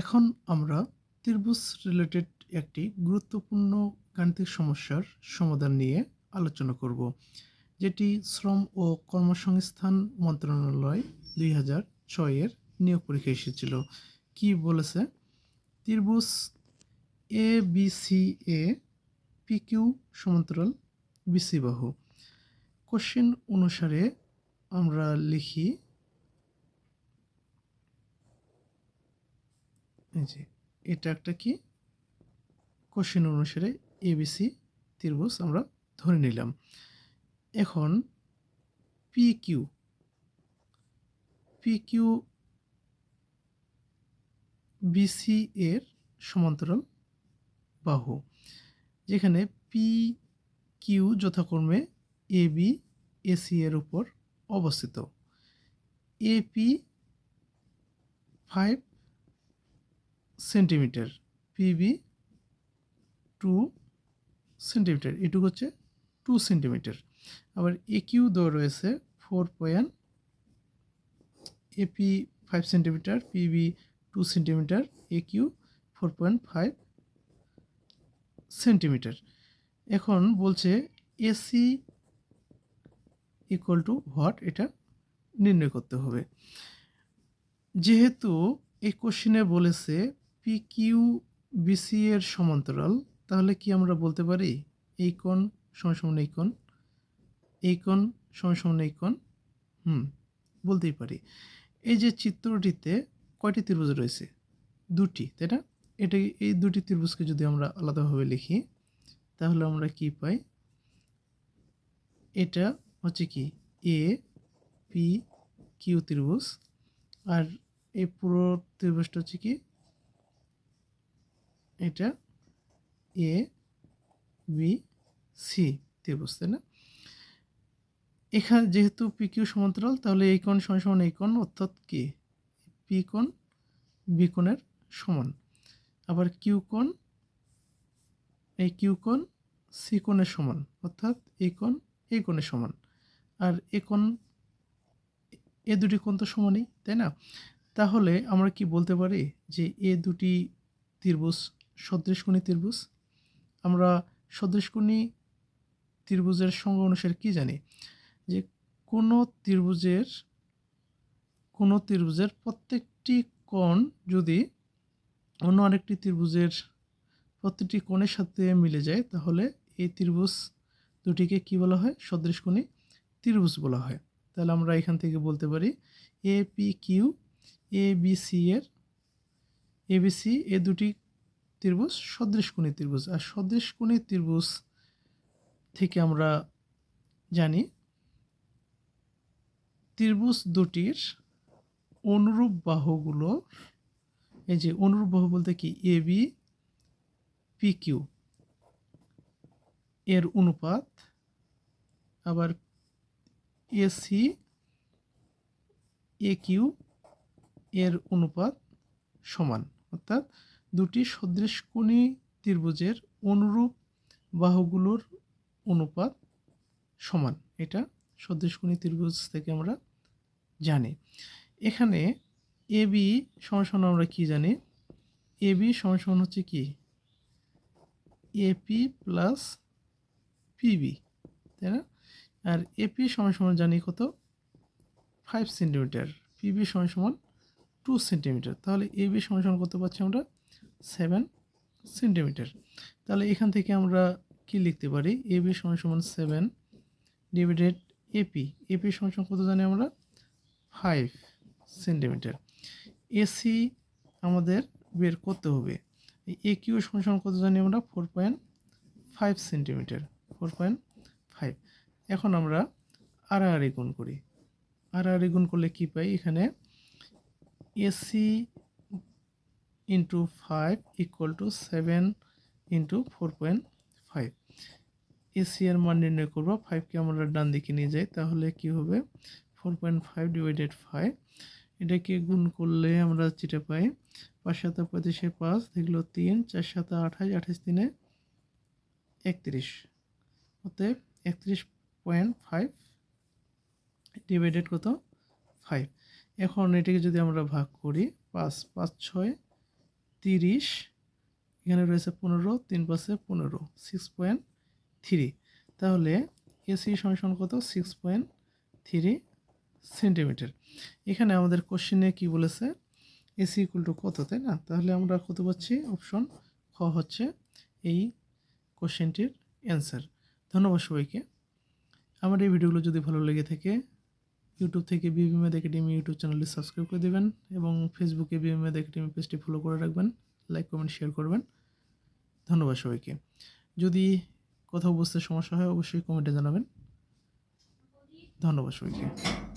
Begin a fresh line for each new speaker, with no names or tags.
এখন আমরা ত্রিভুজ রিলেটেড একটি গুরুত্বপূর্ণ গাণিতিক সমস্যার সমাধান নিয়ে আলোচনা করব, যেটি শ্রম ও কর্মসংস্থান মন্ত্রণালয় দুই হাজার ছয়ের নিয়োগ পরীক্ষা এসেছিল। কি বলেছে? ত্রিভুজ A B C A P Q সমান্তরাল বিসি বাহু কোশ্চেন অনুসারে আমরা লিখি এই এটা একটা কি? কোশ্চেন অনুসারে এবিসি ত্রিভুজ আমরা ধরে নিলাম। এখন P Q P Q BC এর সমান্তরাল বাহু, যেখানে পি কিউ যথাক্রমে এ বি এসি এর উপর অবস্থিত। AP five centimetre PB two centimetre এটুকু হচ্ছে টু সেন্টিমিটার। আবার একিউ দেওয়া রয়েছে four point AP five centimetre PB two centimetre AQ four point five centimetre. এখন বলছে এসি ইকুয়াল টু হোয়াট এটা নির্ণয় করতে হবে। যেহেতু এই কোশ্চিনে বলেছে পি কিউ বিসি এর সমান্তরাল, তাহলে কি আমরা বলতে পারি? এই কোণ সমান সমান এই কোণ এই কোণ সমান সমান এই কোণ, হুম, বলতেই পারি। এই যে চিত্রটিতে কয়টি ত্রিভুজ রয়েছে? দুটি, তাই না? এটা এই দুটি ত্রিভুজকে যদি আমরা আলাদাভাবে লিখি, তাহলে আমরা কি পাই? এটা হচ্ছে কি? এ পি কিউ ত্রিভুজ, আর এই পুরো ত্রিভুজটা হচ্ছে কি? এটা এ বি সি ত্রিভুজ তাই না? এখানে যেহেতু পি কিউ সমান্তরাল, তাহলে এই কোণ সমান সমান এই কোণ, অর্থাৎ কি পি কোণ বি কোণের সমান। আবার কিউ কোণ এই কিউ কোণ সি কোণের সমান, অর্থাৎ এই কোণ এই কোণের সমান। আর এ কোণ এ দুটি কোণ তো সমানই, তাই না? তাহলে আমরা কি বলতে পারি যে এ দুটি ত্রিভুজ সদৃশকোণী ত্রিভুজ। আমরা সদৃশকোণী ত্রিভুজের সংজ্ঞা অনুসারে কী জানি? যে কোনো ত্রিভুজের কোনো ত্রিভুজের প্রত্যেকটি কোণ যদি অন্য আরেকটি ত্রিভুজের প্রতিটি কোণের সাথে মিলে যায়, তাহলে এই ত্রিভুজ দুটিকে কি বলা হয়? সদৃশকোণী ত্রিভুজ বলা হয়। তাহলে আমরা এখান থেকে বলতে পারি A P Q A B C এর এ বি সি এ দুটি ত্রিভুজ, সদৃশ সদৃশকোণী ত্রিভুজ। আর সদৃশ সদৃশকোণী ত্রিভুজ থেকে আমরা জানি ত্রিভুজ দুটির অনুরূপ বাহুগুলো এই যে অনুরূপ বাহু বলতে কি? এ বি পি কিউ এর অনুপাত আবার এসি এ কিউ এর অনুপাত সমান। অর্থাৎ দুটি সদৃশকোণী ত্রিভুজের অনুরূপ বাহুগুলোর অনুপাত সমান। এটা সদৃশকোণী ত্রিভুজ থেকে আমরা জানি। এখানে এ বি সমান আমরা কি জানি? এ বি সমান হচ্ছে কি? এপি প্লাস পিবি তাই না? আর এপি সমান জানি কত? Five centimetre. পিবি সমান সমান টু সেন্টিমিটার। তাহলে এবি সমান সমান কত পাচ্ছি আমরা? Seven centimetre. তাহলে এখান থেকে আমরা কি লিখতে পারি? এবি সমান সমান সেভেন ডিভাইডেড এপি এপি সমান কত জানি আমরা? Five centimetre. এসি আমাদের বের করতে হবে। এ কিউ সমান কত জানি আমরা? Four point five centimetre. Four point five. এখন আমরা আড়াআড়ি গুণ করি। আড়াআড়ি গুণ করলে কী পাই? এখানে AC into five equal to seven into four point five AC এর মান নির্ণয় করব ফাইভকে আমরা ডান দিকে নিয়ে যাই, তাহলে কি হবে? Four point five divided five এটাকে গুণ করলে আমরা যেটা পাই? পাঁচ সাতা পঁয়ত্রিশে পাঁচ দেখল তিন, চার সাতা আঠাশ আঠাশ তিনে একত্রিশ। অতএব একত্রিশ পয়েন্ট ফাইভ ডিভাইডেড কত? ফাইভ এখন এটাকে যদি আমরা ভাগ করি, পাঁচ পাঁচ ছয় তিরিশ, এখানে রয়েছে পনেরো, তিন পাশে পনেরো সিক্স পয়েন্ট থ্রি তাহলে এসি সমান কত? সিক্স পয়েন্ট থ্রি সেন্টিমিটার এখানে আমাদের কোশ্চেনে কি বলেছে? এসি ইকুয়াল টু কত, তাই না? তাহলে আমরা কত পাচ্ছি? অপশন খ হচ্ছে এই কোশ্চেনটির অ্যান্সার ধন্যবাদ সবাইকে। আমার এই ভিডিওগুলো যদি ভালো লেগে থাকে ইউটিউব থেকে বিবি মেদ একাডেমি ইউটিউব চ্যানেলটি সাবস্ক্রাইব করে দেবেন এবং ফেসবুকে বিবি মেদ একাডেমি পেজটি ফলো করে রাখবেন লাইক কমেন্ট শেয়ার করবেন। ধন্যবাদ সবাইকে। যদি কোথাও বুঝতে সমস্যা হয়, অবশ্যই কমেন্টে জানাবেন। ধন্যবাদ সবাইকে।